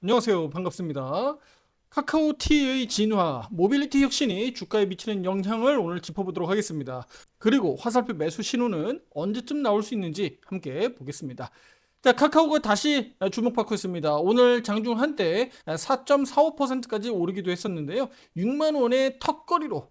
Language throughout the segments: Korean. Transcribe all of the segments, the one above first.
안녕하세요. 반갑습니다. 카카오티의 진화, 모빌리티 혁신이 주가에 미치는 영향을 오늘 짚어보도록 하겠습니다. 그리고 화살표 매수 신호는 언제쯤 나올 수 있는지 함께 보겠습니다. 자, 카카오가 다시 주목받고 있습니다. 오늘 장중 한때 4.45%까지 오르기도 했었는데요. 6만 원의 턱걸이로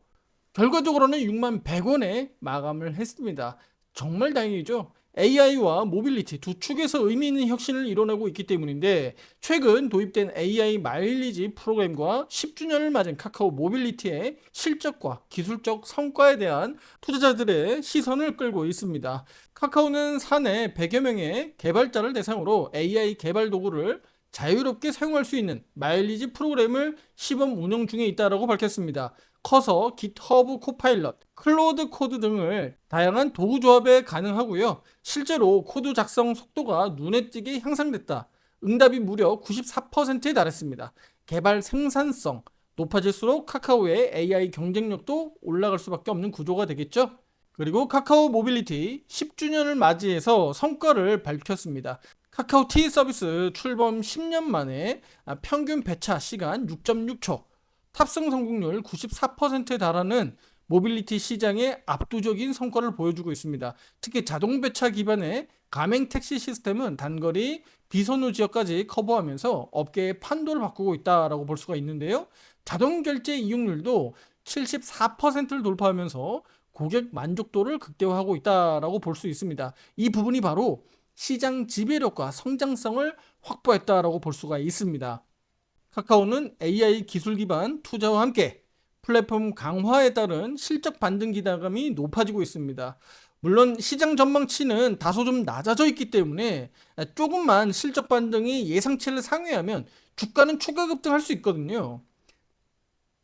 결과적으로는 6만 100원에 마감을 했습니다. 정말 다행이죠. AI와 모빌리티 두 축에서 의미 있는 혁신을 이뤄내고 있기 때문인데 최근 도입된 AI 마일리지 프로그램과 10주년을 맞은 카카오 모빌리티의 실적과 기술적 성과에 대한 투자자들의 시선을 끌고 있습니다. 카카오는 사내 100여 명의 개발자를 대상으로 AI 개발 도구를 자유롭게 사용할 수 있는 마일리지 프로그램을 시범 운영 중에 있다고 밝혔습니다. 커서 GitHub 코파일럿, 클로드 코드 등을 다양한 도구 조합에 가능하고요. 실제로 코드 작성 속도가 눈에 띄게 향상됐다. 응답이 무려 94%에 달했습니다. 개발 생산성 높아질수록 카카오의 AI 경쟁력도 올라갈 수밖에 없는 구조가 되겠죠. 그리고 카카오 모빌리티 10주년을 맞이해서 성과를 밝혔습니다. 카카오 T 서비스 출범 10년 만에 평균 배차 시간 6.6초, 탑승 성공률 94%에 달하는 모빌리티 시장의 압도적인 성과를 보여주고 있습니다. 특히 자동 배차 기반의 가맹 택시 시스템은 단거리 비선호 지역까지 커버하면서 업계의 판도를 바꾸고 있다라고 볼 수가 있는데요. 자동 결제 이용률도 74%를 돌파하면서 고객 만족도를 극대화하고 있다라고 볼 수 있습니다. 이 부분이 바로 시장 지배력과 성장성을 확보했다라고 볼 수가 있습니다. 카카오는 AI 기술 기반 투자와 함께 플랫폼 강화에 따른 실적 반등 기대감이 높아지고 있습니다. 물론 시장 전망치는 다소 좀 낮아져 있기 때문에 조금만 실적 반등이 예상치를 상회하면 주가는 추가 급등할 수 있거든요.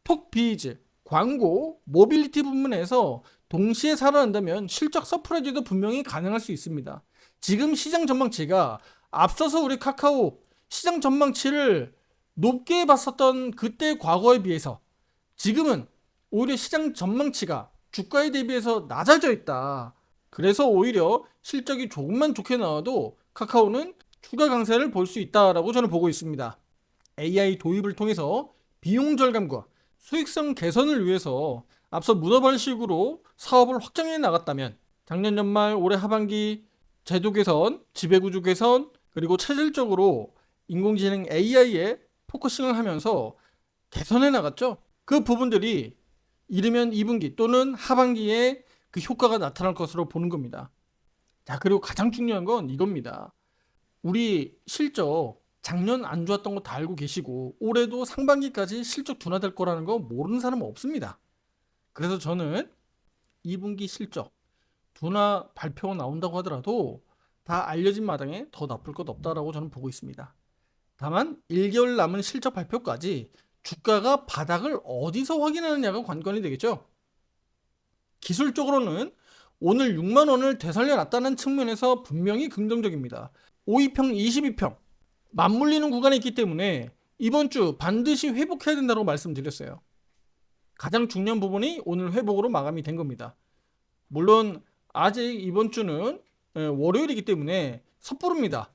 톡비즈, 광고, 모빌리티 부문에서 동시에 살아난다면 실적 서프라이즈도 분명히 가능할 수 있습니다. 지금 시장 전망치가 앞서서 우리 카카오 시장 전망치를 높게 봤었던 그때 과거에 비해서 지금은 오히려 시장 전망치가 주가에 대비해서 낮아져 있다. 그래서 오히려 실적이 조금만 좋게 나와도 카카오는 추가 강세를 볼 수 있다라고 저는 보고 있습니다. AI 도입을 통해서 비용 절감과 수익성 개선을 위해서 앞서 문어발식으로 사업을 확장해 나갔다면 작년 연말 올해 하반기 제도 개선, 지배구조 개선 그리고 체질적으로 인공지능 AI에 포커싱을 하면서 개선해 나갔죠. 그 부분들이 이르면 2분기 또는 하반기에 그 효과가 나타날 것으로 보는 겁니다. 자, 그리고 가장 중요한 건 이겁니다. 우리 실적 작년 안 좋았던 거 다 알고 계시고 올해도 상반기까지 실적 둔화될 거라는 거 모르는 사람은 없습니다. 그래서 저는 2분기 실적 둔화 발표가 나온다고 하더라도 다 알려진 마당에 더 나쁠 것 없다라고 저는 보고 있습니다. 다만 1개월 남은 실적 발표까지 주가가 바닥을 어디서 확인하느냐가 관건이 되겠죠. 기술적으로는 오늘 6만 원을 되살려 놨다는 측면에서 분명히 긍정적입니다. 5위평, 22평 맞물리는 구간이 있기 때문에 이번 주 반드시 회복해야 된다고 말씀드렸어요. 가장 중요한 부분이 오늘 회복으로 마감이 된 겁니다. 물론 아직 이번 주는 예, 월요일이기 때문에 섣부릅니다.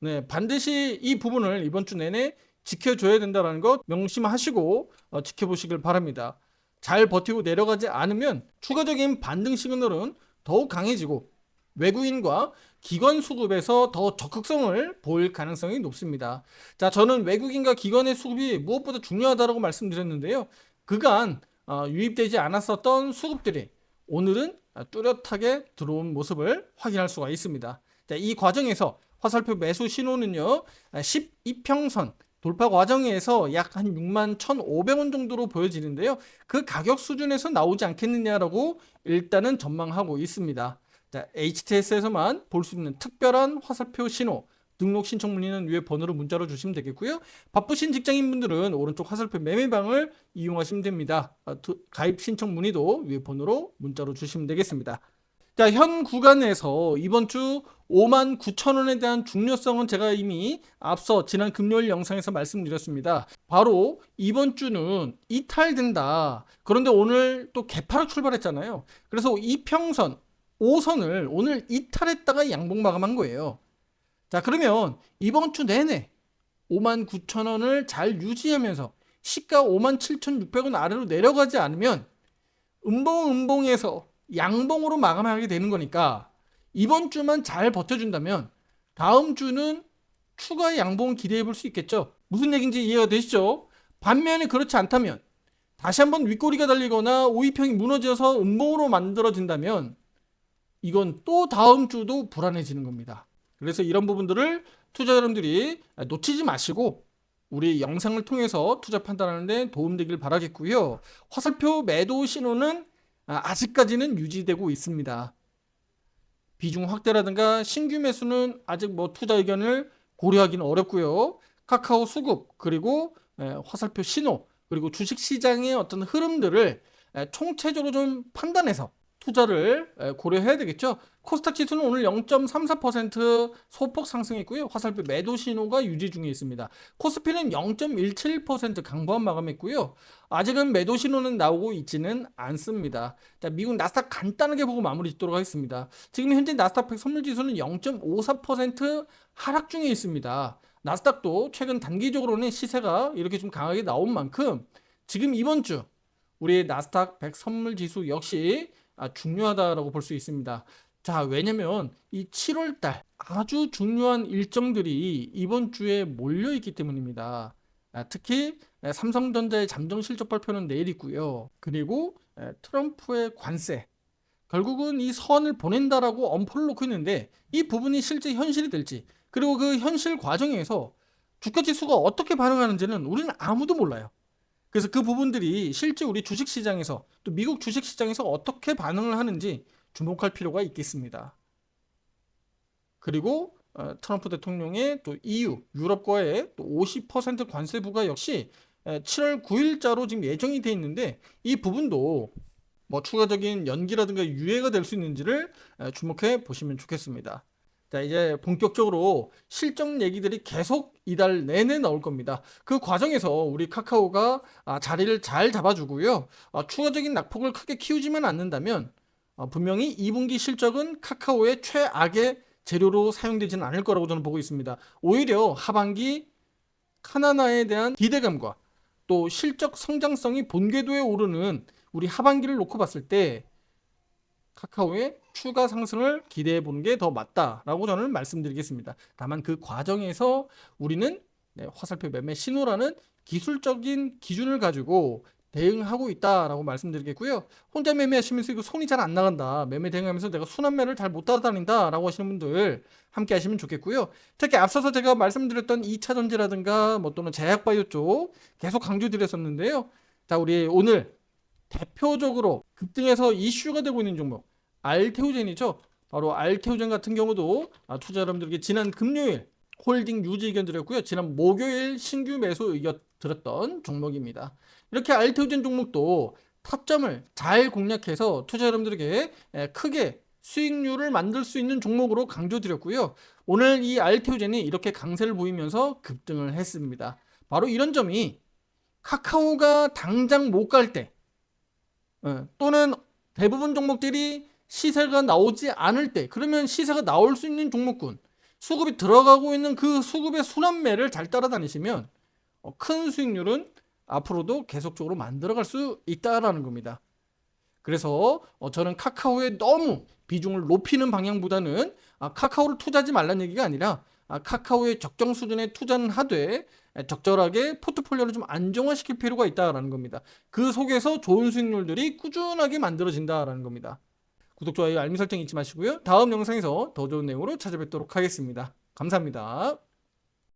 네, 반드시 이 부분을 이번 주 내내 지켜줘야 된다는 것 명심하시고 어, 지켜보시길 바랍니다. 잘 버티고 내려가지 않으면 추가적인 반등 시그널은 더욱 강해지고 외국인과 기관 수급에서 더 적극성을 보일 가능성이 높습니다. 자, 저는 외국인과 기관의 수급이 무엇보다 중요하다고 말씀드렸는데요. 그간 어, 유입되지 않았었던 수급들이 오늘은 뚜렷하게 들어온 모습을 확인할 수가 있습니다. 자, 이 과정에서 화살표 매수 신호는요, 12평선 돌파 과정에서 약 한 6만 1,500원 정도로 보여지는데요. 그 가격 수준에서 나오지 않겠느냐라고 일단은 전망하고 있습니다. 자, HTS에서만 볼 수 있는 특별한 화살표 신호, 등록 신청 문의는 위에 번호로 문자로 주시면 되겠고요. 바쁘신 직장인분들은 오른쪽 화살표 매매방을 이용하시면 됩니다. 아, 가입 신청 문의도 위에 번호로 문자로 주시면 되겠습니다. 자, 현 구간에서 이번 주 5만 9천 원에 대한 중요성은 제가 이미 앞서 지난 금요일 영상에서 말씀드렸습니다. 바로 이번 주는 이탈된다. 그런데 오늘 또 개파로 출발했잖아요. 그래서 이 평선 5선을 오늘 이탈했다가 양봉 마감한 거예요. 자, 그러면 이번 주 내내 59,000원을 잘 유지하면서 시가 57,600원 아래로 내려가지 않으면 음봉 음봉에서 양봉으로 마감하게 되는 거니까 이번 주만 잘 버텨준다면 다음 주는 추가 양봉 기대해 볼 수 있겠죠. 무슨 얘기인지 이해가 되시죠? 반면에 그렇지 않다면 다시 한번 윗꼬리가 달리거나 오이평이 무너져서 음봉으로 만들어진다면 이건 또 다음 주도 불안해지는 겁니다. 그래서 이런 부분들을 투자 여러분들이 놓치지 마시고 우리 영상을 통해서 투자 판단하는 데 도움되길 바라겠고요. 화살표 매도 신호는 아, 아직까지는 유지되고 있습니다. 비중 확대라든가 신규 매수는 아직 뭐 투자 의견을 고려하기는 어렵고요. 카카오 수급 그리고 에, 화살표 신호 그리고 주식 시장의 어떤 흐름들을 에, 총체적으로 좀 판단해서 투자를 에, 고려해야 되겠죠. 코스닥 지수는 오늘 0.34% 소폭 상승했고요. 화살표 매도 신호가 유지 중에 있습니다. 코스피는 0.17% 강보한 마감했고요. 아직은 매도 신호는 나오고 있지는 않습니다. 자, 미국 나스닥 간단하게 보고 마무리 짓도록 하겠습니다. 지금 현재 나스닥 100 선물 지수는 0.54% 하락 중에 있습니다. 나스닥도 최근 단기적으로는 시세가 이렇게 좀 강하게 나온 만큼 지금 이번 주 우리의 나스닥 100 선물 지수 역시 아, 중요하다라고 볼 수 있습니다. 자, 왜냐면 이 7월 달 아주 중요한 일정들이 이번 주에 몰려 있기 때문입니다. 아, 특히 에, 삼성전자의 잠정 실적 발표는 내일 있고요. 그리고 에, 트럼프의 관세 결국은 이 선을 보낸다라고 엄포를 놓고 있는데 이 부분이 실제 현실이 될지 그리고 그 현실 과정에서 주가 지수가 어떻게 반응하는지는 우리는 아무도 몰라요. 그래서 그 부분들이 실제 우리 주식 시장에서 또 미국 주식 시장에서 어떻게 반응을 하는지 주목할 필요가 있겠습니다. 그리고 어, 트럼프 대통령의 또 EU 유럽과의 또 50% 관세 부과 역시 에, 7월 9일자로 지금 예정이 돼 있는데 이 부분도 뭐 추가적인 연기라든가 유예가 될 수 있는지를 에, 주목해 보시면 좋겠습니다. 자, 이제 본격적으로 실적 얘기들이 계속 이달 내내 나올 겁니다. 그 과정에서 우리 카카오가 아, 자리를 잘 잡아주고요. 아, 추가적인 낙폭을 크게 키우지만 않는다면 어, 분명히 2분기 실적은 카카오의 최악의 재료로 사용되지는 않을 거라고 저는 보고 있습니다. 오히려 하반기 카나나에 대한 기대감과 또 실적 성장성이 본궤도에 오르는 우리 하반기를 놓고 봤을 때 카카오의 추가 상승을 기대해 보는 게 더 맞다라고 저는 말씀드리겠습니다. 다만 그 과정에서 우리는 네, 화살표 매매 신호라는 기술적인 기준을 가지고 대응하고 있다라고 말씀드리겠고요. 혼자 매매하시면서 이거 손이 잘 안 나간다. 매매 대응하면서 내가 순환매를 잘 못 따라다닌다라고 하시는 분들 함께 하시면 좋겠고요. 특히 앞서서 제가 말씀드렸던 2차 전지라든가 뭐 또는 제약바이오 쪽 계속 강조드렸었는데요. 자, 우리 오늘 대표적으로 급등해서 이슈가 되고 있는 종목 알테오젠이죠. 바로 알테오젠 같은 경우도 아, 투자 여러분들에게 지난 금요일 홀딩 유지 의견 드렸고요. 지난 목요일 신규 매수 의견 드렸던 종목입니다. 이렇게 알테오젠 종목도 타점을 잘 공략해서 투자 여러분들에게 에, 크게 수익률을 만들 수 있는 종목으로 강조드렸고요. 오늘 이 알테오젠이 이렇게 강세를 보이면서 급등을 했습니다. 바로 이런 점이 카카오가 당장 못 갈 때, 어, 또는 대부분 종목들이 시세가 나오지 않을 때, 그러면 시세가 나올 수 있는 종목군, 수급이 들어가고 있는 그 수급의 순환매를 잘 따라다니시면 어, 큰 수익률은 앞으로도 계속적으로 만들어갈 수 있다라는 겁니다. 그래서 어, 저는 카카오에 너무 비중을 높이는 방향보다는 아, 카카오를 투자하지 말라는 얘기가 아니라 아, 카카오의 적정 수준의 투자는 하되 에, 적절하게 포트폴리오를 좀 안정화시킬 필요가 있다라는 겁니다. 그 속에서 좋은 수익률들이 꾸준하게 만들어진다라는 겁니다. 구독, 좋아요, 알림 설정 잊지 마시고요. 다음 영상에서 더 좋은 내용으로 찾아뵙도록 하겠습니다. 감사합니다.